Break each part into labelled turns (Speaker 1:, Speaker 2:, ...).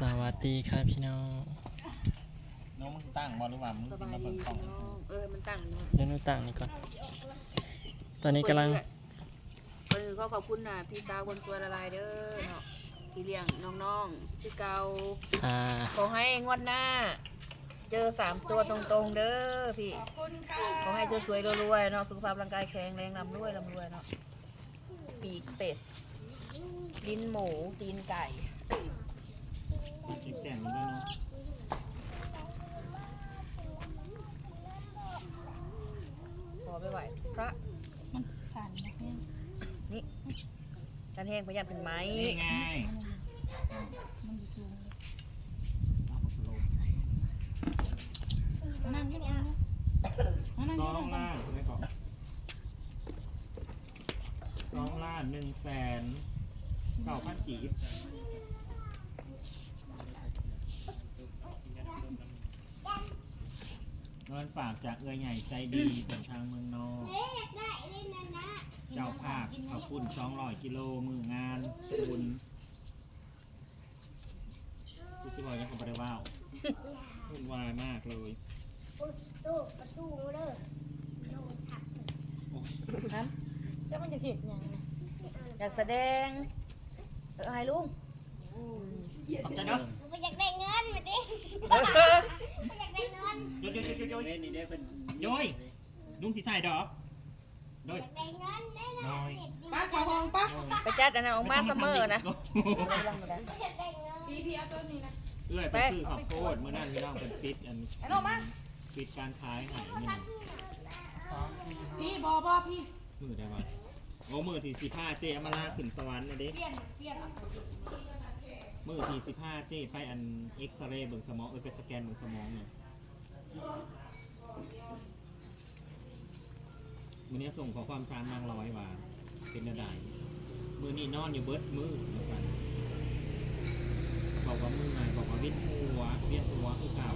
Speaker 1: สวัสดีครับพี่น้อง
Speaker 2: น้องมึงสิตั้งบอลหรือว่ามึง
Speaker 3: ส
Speaker 2: สิ
Speaker 3: บาย
Speaker 2: มา
Speaker 3: ดี
Speaker 2: เบิ่งกล้อง
Speaker 3: พี่น้องเออ มันตั้งเนาะ
Speaker 1: เดี๋ยวหนูตั้งนี่ก่อน ตอนนี้กำลัง
Speaker 3: ก็คือขอขอบคุณนะพี่สาวคนสวยละลายเด้อเนาะที่เลี้ยงน้องๆที่เก่า
Speaker 1: อ่า
Speaker 3: ขอให้งวดหน้า เจอสามตัวตรงๆเด้อพี่ขอให้เจอสวยๆรวยๆเนาะสุขภาพร่างกายแข็งแรงร่ำรวยร่ำรวยเนาะปีกเป็ดลิ้นหมูตีนไก่
Speaker 2: คิด แจ้งมันด้วยเนาะ
Speaker 3: ขอไปไหวพระ
Speaker 4: มันผ่านมาแห้ง
Speaker 3: นี่การแห้งพยายามถึงไหม
Speaker 2: นี่ไง
Speaker 4: มันอยู่สูงเลยนั่งอยู่นี่นะมานั่งอยู่
Speaker 2: อง
Speaker 4: นี่
Speaker 2: ล้านใช่ไหมก่อนสองล้านหนึ่งแสนเก้าพันกีบ เงินฝากจากเอือใหญ่ใจดีเป็นทางเมืองนอกเจ้าภาพเอาคุณสองร้อยกิโลมืองานคุณกูจะบอกยังกับไปว่าววุ่นวายมากเลย
Speaker 4: จะมันจะเห็ดอย่างไง
Speaker 3: อยากแสดงเออให้ลุง
Speaker 2: ขอบใจเนาะ
Speaker 5: ไม่อยากได้เงินมาดิ งิน
Speaker 2: โยยโยยโยยโยยนี่ได้เป็นโยยลุงสีใส่ดอกโดย
Speaker 5: อยากได้เงินได้นะ
Speaker 2: น้อย
Speaker 5: เด็ดดี
Speaker 4: ป้าเขาห้องป้า
Speaker 3: ไปจัดอันนั้นออกมาเสมอนะ
Speaker 5: อยากได้เงิน
Speaker 4: พี่พี่เอาตัวนี้นะ
Speaker 2: เอื้อยไปซื้อข้าวโพดเมื่อนั้นพี่น้องเป็นปิดอัน
Speaker 4: ไอ้น้องมา
Speaker 2: ปิดการขายใหายนี่
Speaker 4: พี่บอบอพี่
Speaker 2: มือได้ปะโอ้มือที่สิบห้าเจเอามาลาขึ้นสวรรค์นะเด้
Speaker 4: เปลี่ยนเปลี่ยนเอา
Speaker 2: มือที่สิบห้าเจไปอันเอ็กซเรย์เบิ่งสมองเออไปสแกนเบิ่งสมองเนี่ย มือนี้ส่งขอความตามนางร้อยว่าเป็นระดับมือนี้นอนอยู่เบิดมือเหมือนกันบอกว่ามือไงบอกว่าเวียนหัวเวียนหัวคือเก่า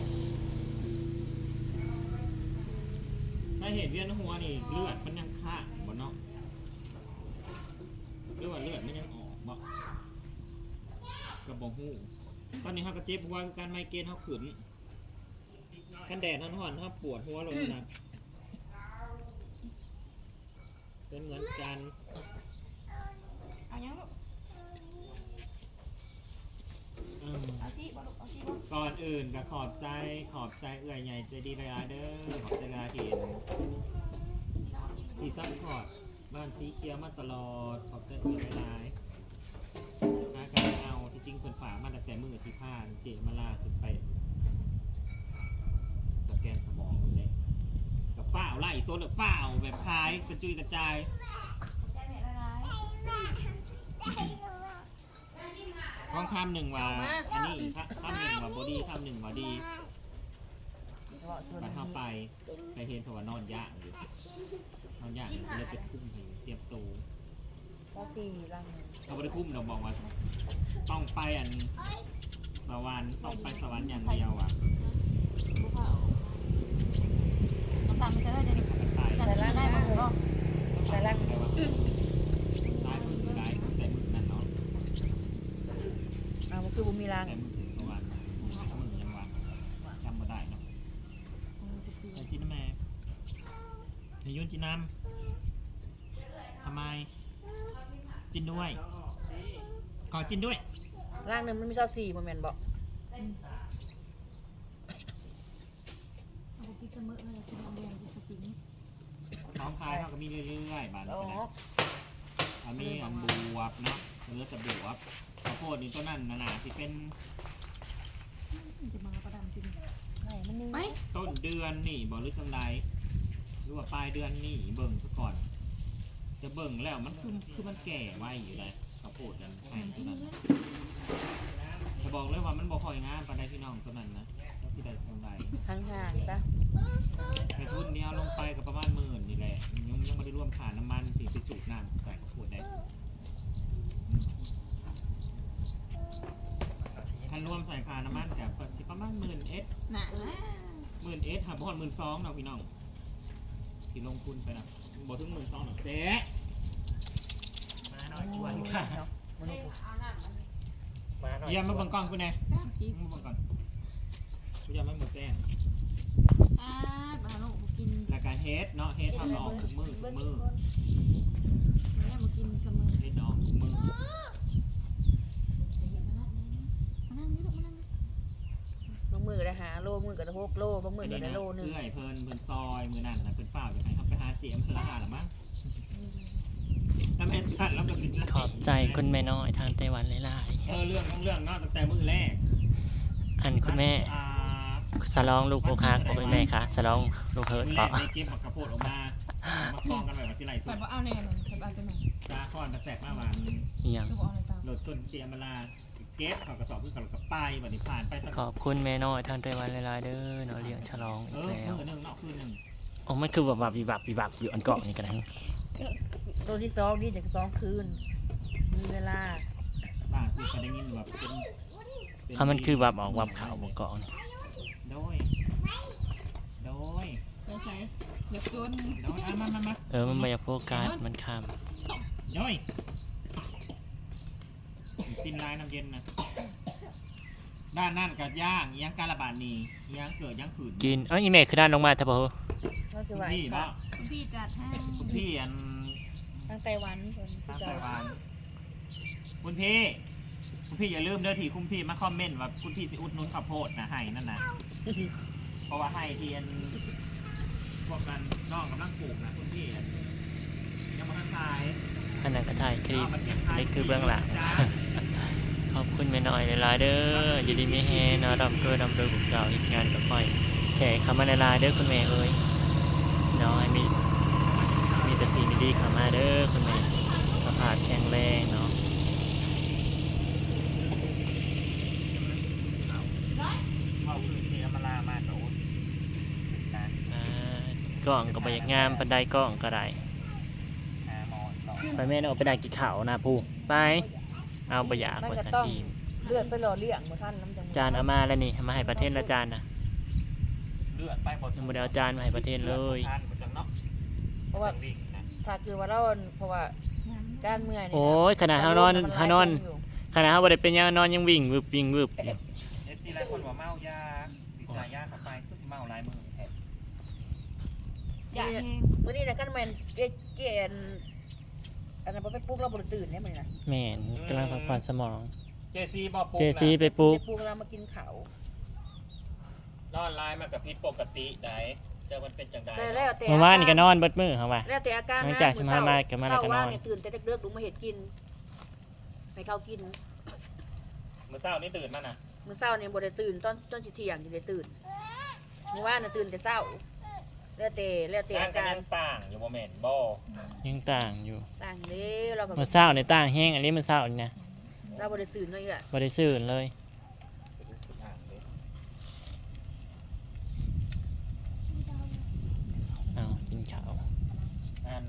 Speaker 2: สาเหตุเวียนหัวนี่เลือดมันยังข้างบ่เนาะหรือว่าเลือดมันยังออกบ่กับบ่ฮู้ตอนนี้เขาก็เจ็บหัวคือการไมเกรนเขาขืน กันแดดนั่นห่อนเขาปวดหัวลงนะเป็นเหมือนกัน
Speaker 4: เอายังลูก
Speaker 2: อืม
Speaker 4: เอาชีบอลูกเอาชีบอ
Speaker 2: ก่อนอื่นก็ขอบใจขอบใจเอื่อยใหญ่ใจดีเลยอาเด้อขอบใจลาเห็นที่ซัพพอร์ตบ้านสีเขียวมาตลอดขอบใจเอื่อยหลายๆมากันเอาที่จริงคนฝากมาตั้งแต่มือที่ผ่านเจมาลาขึ้นไปส แกนสมองเลยกับฝ้าวไล่โซนกับฝ้าวแบบพายกระจุยกระจาย
Speaker 4: ใจแม่ละลาย
Speaker 2: ท้องคำหนึ่งว่าอันนี้คำหนึ่งว่าบอดี้คำหนึ่งว่าดีไปเข้าไปไปเห็นเพราะว่านอนยากอยู่นอนยากอยู่ก็เลยไปคุ้มให้เตรียมตัว
Speaker 3: ก็สี่ลัง
Speaker 2: เขาไม่ได้คุ้มเราบอกว่าต้องไปอันสวรรค์ต้องไปสวรรค์อย่างเดียวอะ
Speaker 4: ผู้เผาน้ำ ตาลมันจะได้เดี๋ยวนี้
Speaker 2: มันตาย
Speaker 4: จัดได้ได้มาเนาะ
Speaker 3: ใส่ลัง
Speaker 2: แต่ว่าตายมือตายแต่มือนั่นเนาะ
Speaker 3: เอามันคือบุมีลัง
Speaker 2: แต่มือถึงสวรรค์มือยังวันจำไม่ได้เนาะไอ้จินแม่ไอ้ยุนจินน้ำทำไม จินด้วย ขอจินด้วย
Speaker 3: ลังหนึ่งมันมีเท่าสี่โมเมนต์บอก
Speaker 4: เอาไปกินเสมอเลยกินเอาแดงกินสติง
Speaker 2: น้ องคายเขาก็มีเรื่อยๆบาน
Speaker 3: อ๋อ
Speaker 2: นี้นะอันนี้อันบวบเนาะเนื้อจะบวบข้าวโพดนี่ตัวนั้นนะนะที่เป็น
Speaker 4: มันจะมาประดำจริง
Speaker 3: ไหนมันนี่
Speaker 4: ไป
Speaker 2: ต้นเดือนนี่บอกหรือจังไรหรือว่าปลายเดือนนี่เบิ่งซะก่อน จะเบิ่งแล้วมันคือคือมันแก่ไว้อยู่เลยข้าวโพดนั้นแพงตัวนั้นจะบอกเลยว่ามันบ่ค่อยงามปานใดพี่น้องตัวนั้นนะ แล้วสิได้จังไร
Speaker 3: ห่างๆจ้ะ
Speaker 2: ไปทุนเนี้ยลงไปกับประมาณหมื่นนี่แหละยังยังไม่ได้รวมค่าน้ำมันที่ไปจุน้ำใส่ข้าวโพดได้คันรวมใส่ค่าน้ำมันกับสิประมาณหมื่นเอส
Speaker 4: หนานะ
Speaker 2: หมื่นเอสหาบอลหมื่นสองเนาะพี่น้องที่ลงทุนไปนะบอกถึงหมื่นสองหรอกเจ๊มาหน่อยชวนค่ะ
Speaker 3: มันนี่
Speaker 4: เอาหน้ามัน
Speaker 2: เมาหน่อยเยี่ยมมาเบิ่งกล้องกูแน่
Speaker 4: ชี้
Speaker 2: มาเบิ่งก่อน กูจะไม่หมดแจ้ง
Speaker 4: อ่าบาโน่มากิน
Speaker 2: รายการเฮดเนาะเฮดทำออกทุกมือทุกมือ
Speaker 4: แม่มากินเสมอ
Speaker 2: เฮดออกทุกมือ
Speaker 4: มานั่งนี่ลูกมานั่งนี่
Speaker 3: บางมือได้หาโลมือก็ได้หกโลบางมือก็ได้โลหนึง
Speaker 2: เอื้อยเพิ่นเพิ่นซอยมือนั่นนะเพิ่นเปล่าอย่างไรครับไปหาเสียมพลาหรือมั้งถ้าแม่นสั่นแล้วก็สิ
Speaker 1: ขอบใจคุณแม่น้อยทางไต้หวันหลาย
Speaker 2: เออเรื่องของเรื่องเนาะตั้งแต่มือแรก
Speaker 1: ๆอันคุณแม่
Speaker 2: อ่า
Speaker 1: สลองลูกโคคักบอกคุณแม่ค่ะสลองลูกเฮิร์ต
Speaker 2: มือแร
Speaker 1: เปาะ
Speaker 2: กในเกมบักกระโพดออกมาเอามาคล้องกันแบบว่าสิไหลสุ
Speaker 4: เปิ
Speaker 2: ด
Speaker 4: ดว่าเอาแน่เลยเปิดเอาจะไหน
Speaker 2: จ้าคอนมาแตกมาหวาน
Speaker 1: เยี่ยม
Speaker 4: คือบอกเอาอะไรตาม
Speaker 2: โหลดส่วนเตรียมเวลาเก็บเขากระสอบเพื่อกับกับป้ายวันนี้ผ่านไปตั้ง
Speaker 1: ขอบคุณแม่น้อยทางไต้หวันหลายๆเด้อเนาะเลี้ยงฉลอง
Speaker 2: เอ
Speaker 1: อีก
Speaker 2: อ
Speaker 1: แล้ว
Speaker 2: คืนหนึ่งเนาะคืนหนึ่ง
Speaker 1: โอ้มันคือแบบแบบวิบับวิบับอยู่อันเกาะนี่กันนะ
Speaker 3: ตัวที่สองนี่จะสองคืน มีเวลา
Speaker 2: ล่าสุดก็ได้ยินแบบเป็นเป็
Speaker 1: เพราะมันคือแบบออกวับขาวบนเกาะนี่
Speaker 2: โดย โดย
Speaker 4: ไปใช้เดี๋ยวโดน
Speaker 2: โดยอะมามามา
Speaker 1: เออมันไม่อยากโฟกัสมันข้าม
Speaker 2: โดยจินลายน้ำเย็นนะด้านนั่นกับย่างย่างการระบาดนี่ย่างเกิดย่างผืน
Speaker 1: กินเอ้ยอีเมฆคือด้านลงมาท่าบ่
Speaker 3: เราสิ
Speaker 2: คุณ
Speaker 3: ไหว
Speaker 2: พี่บ่
Speaker 4: คุณพี่จัดให้
Speaker 2: คุณพี่อัน
Speaker 3: ทางไต้หวันคน
Speaker 2: ทาง
Speaker 3: ที่จะ
Speaker 2: ไต้หวันคุณพี่ คุณพี่อย่าลืมเด้อที่คุณพี่มาคอมเมนต์ว่าคุณพี่สิอุดหนุนข้าวโพดนะให้นั่นนะเพราะว่าให้เทียนพวกกันน้องกำลังปลูกนะคุณพี่ยังมาทันทาย
Speaker 1: อันนั้นก็ถ่ายคลิป
Speaker 2: เอามาเก็บท้าย
Speaker 1: นี่คือเบื้องหลัง
Speaker 2: จ้า
Speaker 1: ขอบคุณแม่น้อยหลายๆเด้ออยู่ดีมีแฮเนาะดำเกลือดำเดือบุกเก่าอีกงานกับค่อยแขกคำมาหลายๆเด้อคุณแม่เอ้ยน้อยมีมีแต่สิ่งดีๆเข้ามาเด้อคุณแม่สภาพแข็งแรงเนาะ
Speaker 2: เอาคืนเจียมาลามาโดนนะ
Speaker 1: อ่าก ล้องก็บ่อยากงามปันไดกล้องก็ได้ไปแม่เนาะไปได้กินข้าวนะผู้ไป เอาบ่อยาก
Speaker 3: มัน
Speaker 1: ว่าสัน
Speaker 3: ต้อง
Speaker 1: ที
Speaker 3: เลือดไปหล่อเลี้ยงบ่ท่านน้ำจัง
Speaker 1: จานเอามาแล้วนี่เอามาให้ประเทศละจานนะ
Speaker 2: เลือดไปบด
Speaker 1: ยังบ่ได้เอาจานมาให้ประเทศเลย
Speaker 2: เพ
Speaker 3: ราะว่าถ้าคือว่าเราเพราะว่าการเมื่อยนี่
Speaker 1: โอ้ยขนาดเฮานอนเฮานอนขนาดเฮาบ่ได้เป็นหยังนอนยังวิ่งวึบวิ่งวึบอยู่
Speaker 2: เอฟซีหลายคนว่าเมายาสิจ่ายยาเข้าไปก็สิเมาหลายมือแท้
Speaker 4: อยากแห้ง
Speaker 3: มื้อนี้นะคันแม่นเกเกนอันนั้นบ่ไปปลุกเราบ่ได้ตื่นเนี่ยมื้อนี้นะ
Speaker 1: แม่นกำลังพักผ่อนสมอง
Speaker 2: เจซีบอกปุ๊ก
Speaker 1: เจ
Speaker 2: นะ
Speaker 1: ซีไปปลูก
Speaker 3: ไปปลุกเรามากินข้าวน
Speaker 2: อนไลน์มันกับพิษปกติได้เจอมันเป็นจังได
Speaker 3: แต่แล้วแต่
Speaker 1: เมื่อวานนี่ก็นอนเบิดมื้อเฮาว่า
Speaker 3: แล้วแต่อาการ
Speaker 1: หลังจากสิมามาก็มาแล้วก็นอน
Speaker 3: เช้ว่ตื่นแต่เด็กๆลุกมาเฮ็ดกินให้เขากิน
Speaker 2: มื้อเช้านี่ตื่นมาน่ะ
Speaker 3: มื้อเช้านี่บ่ได้ตื่นตอนตอนสิเที่ยงสิได้ตื่นเมื่อวานน่ะตื่นแต่เช้า แล้วแต่แล้วแต่
Speaker 2: ร่าง
Speaker 3: อา
Speaker 2: กัน
Speaker 3: การ
Speaker 2: ยังต่างอยู่โมเมนต์บ่
Speaker 1: ยังต่างอยู่
Speaker 3: ต่างเด้เราก็
Speaker 1: มื้อเช้านี่ต่างแฮงอันนี้มื้อเช้านี่นะ
Speaker 3: เราบ่ได้สื่นเนาะอีกอะ
Speaker 1: บ่ได้ซื้อเลย
Speaker 2: อ่างเลย
Speaker 1: เอากินข้าว
Speaker 2: อัน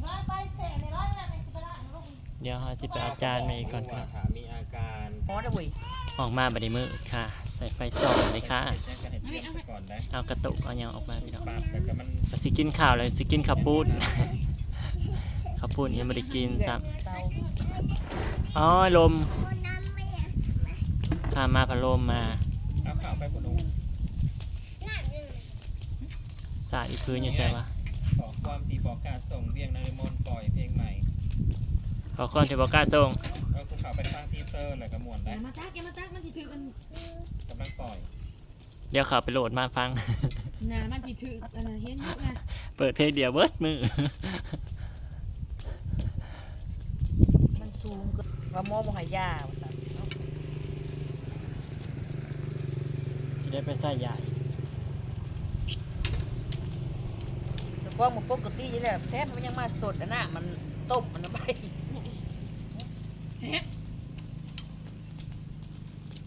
Speaker 4: เงินไปเสกในร้อยนั่นในสิบล้านลูก
Speaker 1: เดี๋ยวเฮาสิไปเอาจานมาอีกก่อนครับ
Speaker 2: ขามีอาการ
Speaker 3: หมอนะเว้ย
Speaker 1: ออกมาบัดนี้มื้อค่ะ ใส่ไฟส่องเลยค่ะ
Speaker 2: เห็นกันเห็นเรื่องไป ก่อนได้
Speaker 1: เอากระตุกเอาหยังออกมาพี่น้อง
Speaker 2: ปากแต่ก็มัน
Speaker 1: ก็สิกินข้าวเลยสิกินข้าวปุ้นข้าวปุ้นยังไม่ได้กินซ้
Speaker 3: เตาำ
Speaker 1: อ๋อลม
Speaker 5: คนน้ำไม่เห็น
Speaker 1: พามาพัดลมมา
Speaker 2: เอาข่าวไปบนนู้น
Speaker 5: นั่นนี่
Speaker 1: สาดอีพื้นอยู่ใช่ปะ
Speaker 2: ขอความที่บอกการส่งเวียงนารมนปล่อยเพลงใหม่
Speaker 1: ขอความที่บอกกล้าส่ง
Speaker 2: เอาคุณข่าวไปฟังทีเซอร์เลยกระมวล
Speaker 4: อ
Speaker 2: ได้
Speaker 4: ย่ามาจักอย่ามาจักมันสิถือกัน
Speaker 2: กำลังปล่อย
Speaker 1: เดี๋ยวเขับไปโหลดมาฟัง
Speaker 4: น่ะมันสิถืออันน่ะเห็นอยู่นะ
Speaker 1: เปิดเพลงเดียวเบิดมือ
Speaker 3: มันสูงเกินว่าหมอบ่ให้ยาว่าซั่น
Speaker 1: จะได้ไปใส่ใหญ่
Speaker 3: แต่ก็มันปกติอยู่แล้วแท้มันยังมาสดอันน่ะมันต้มมันเอาไป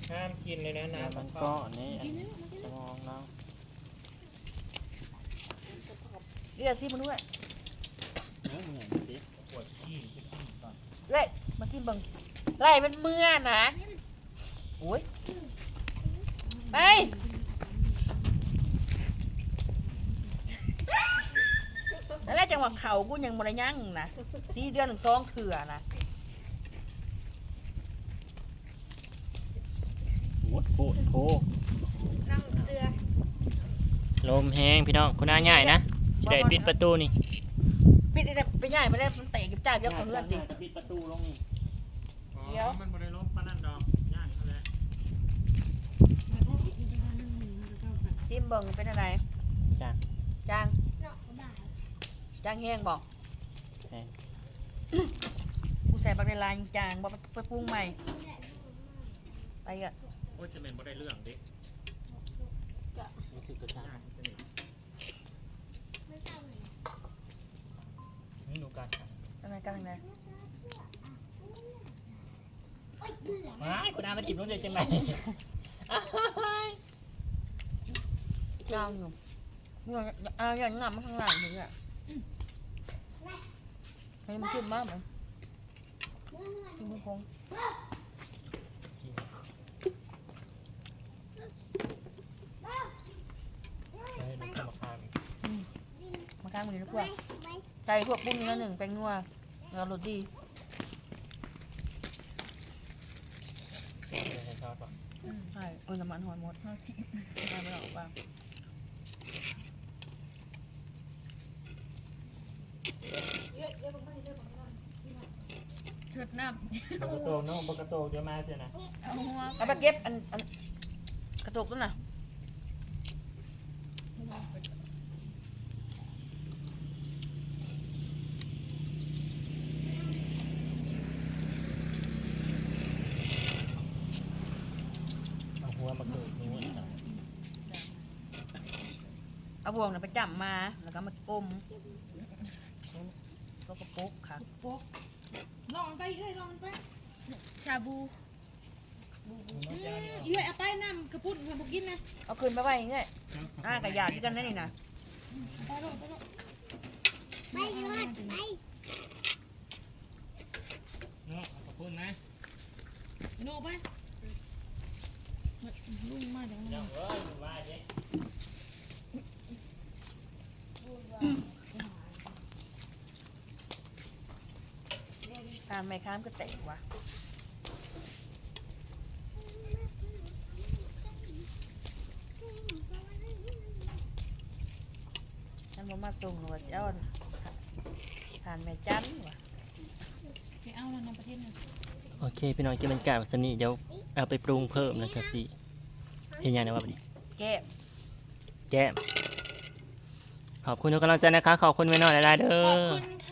Speaker 2: ห้ามกินเลยนะ
Speaker 1: แล้
Speaker 2: นะ
Speaker 1: วมันก็นี่อันนี้ มองน้อง
Speaker 3: เรียกซิมันด้วย
Speaker 1: เล่มา
Speaker 3: ซิมเบังไล่มันเมื่อนะโอ้ยไปแล้วรกจังหวะเขากูยังมรยั่งนะสี่เดือนถึงซองเถื่อนะ
Speaker 1: โค
Speaker 4: ตรโคต
Speaker 1: ลมแห้งพี่น้องคุณอาใหญ่นะสิได้ปิดประตูนี่
Speaker 3: ปิดได้ไปใหญ่ไปได้มันเตะกับจ้าเดี๋ยวเขาเลื่อนดิ
Speaker 1: จะปิดประตูลงนี่
Speaker 3: เดี๋ยว
Speaker 2: มันบริลบปานนันดอกย่างนั่นแหละ
Speaker 4: แล้วก็ปิดอยู่ที่บ้านนั่งหนึ่งแล้วก็แบบ
Speaker 3: ซิมเบิ่งเป็นอะไร
Speaker 1: จ้า
Speaker 3: จาง
Speaker 5: เนาะบ่าย
Speaker 3: จางแห้งบอก
Speaker 1: แห้ง
Speaker 3: กูใส่บักในลายจางบอกไปปรุงใหม่ไปกะ
Speaker 2: โอ้ยจะเป็นบ่ได้เรื่องเด็ก
Speaker 1: นี่คือกระชาก
Speaker 2: ย่างสนิท
Speaker 5: ไม่เศร้าเลย
Speaker 1: นี่ดูกัน
Speaker 3: ทำไมกันไง
Speaker 5: โอ๊ยเบื่อ
Speaker 1: ว้ายคุณอามาจิบลงเลยจังไหม
Speaker 3: จางอยู่เนี่ยเอาอย่างงามมาข้างหลังถึงอะให้มันขึ้นมากไหมกินมือคง
Speaker 1: เฮ้ยมันเข้ามาข้างอีก
Speaker 3: มา ข้างมือนะพ
Speaker 5: ไป
Speaker 3: วก
Speaker 5: ไป
Speaker 3: ใจพวกปุ้งนี้ละหนึ่งแป้งนัวเราหลุดดี
Speaker 1: เดี๋ยวให้ทอดก่อน
Speaker 3: ใช่เออน้ำมันหอยหมดห้าทีไม่ไม่ออกบ้างเชิดน้
Speaker 1: บกระโตกเนาะบกระโตกเดี๋ยวมาเสียนะำ
Speaker 3: เอาไปเก็บอันอันกระตุกต้นน่ะ
Speaker 1: เอาหัวมาเกิดนิ้วอีกหน่อย
Speaker 3: เอาบ่วงน่ะไปจับมาแล้วก็มาก้มก็กระปุกค่ะ
Speaker 4: โป๊กลองมันไปเอ้ยลองมันไปชาบู
Speaker 1: มันจะเอานี่ออก
Speaker 4: เอ้ยเอาไปน้ำกระปุ้นเพื่อนบอกกินนะ
Speaker 3: เอาคืนไปไว้อย่างเงี้ยอ่ากระยาที่กันนั่นนี่นะ
Speaker 4: ไปโลดไปโลด
Speaker 5: ไปเลยไป
Speaker 2: เนาะขอบคุณนะ
Speaker 4: โนไปลุงมาจากไหน
Speaker 1: เดี๋ยวเอ้ยมันว่าเจ๊
Speaker 3: การไม่ ข้ามก็เตะว่ะฉันบ่มาส่งหรอกเจ้าทานแม่จันว่ะ
Speaker 4: ไปเอาแล้วในประเทศนึง
Speaker 1: โอเคพี่น้องจะเป็นกาวัสนีเดี๋ยวเอาไปปรุงเพิ่มแล้วก็สิเห็นยังนะว่าบัดนี้
Speaker 3: แก้
Speaker 1: แก้มขอบคุณทุกกำลังใจนะคะ ขอบคุณไม่น้อยหลายๆเด้
Speaker 4: ขอบ
Speaker 1: อ
Speaker 4: คุณ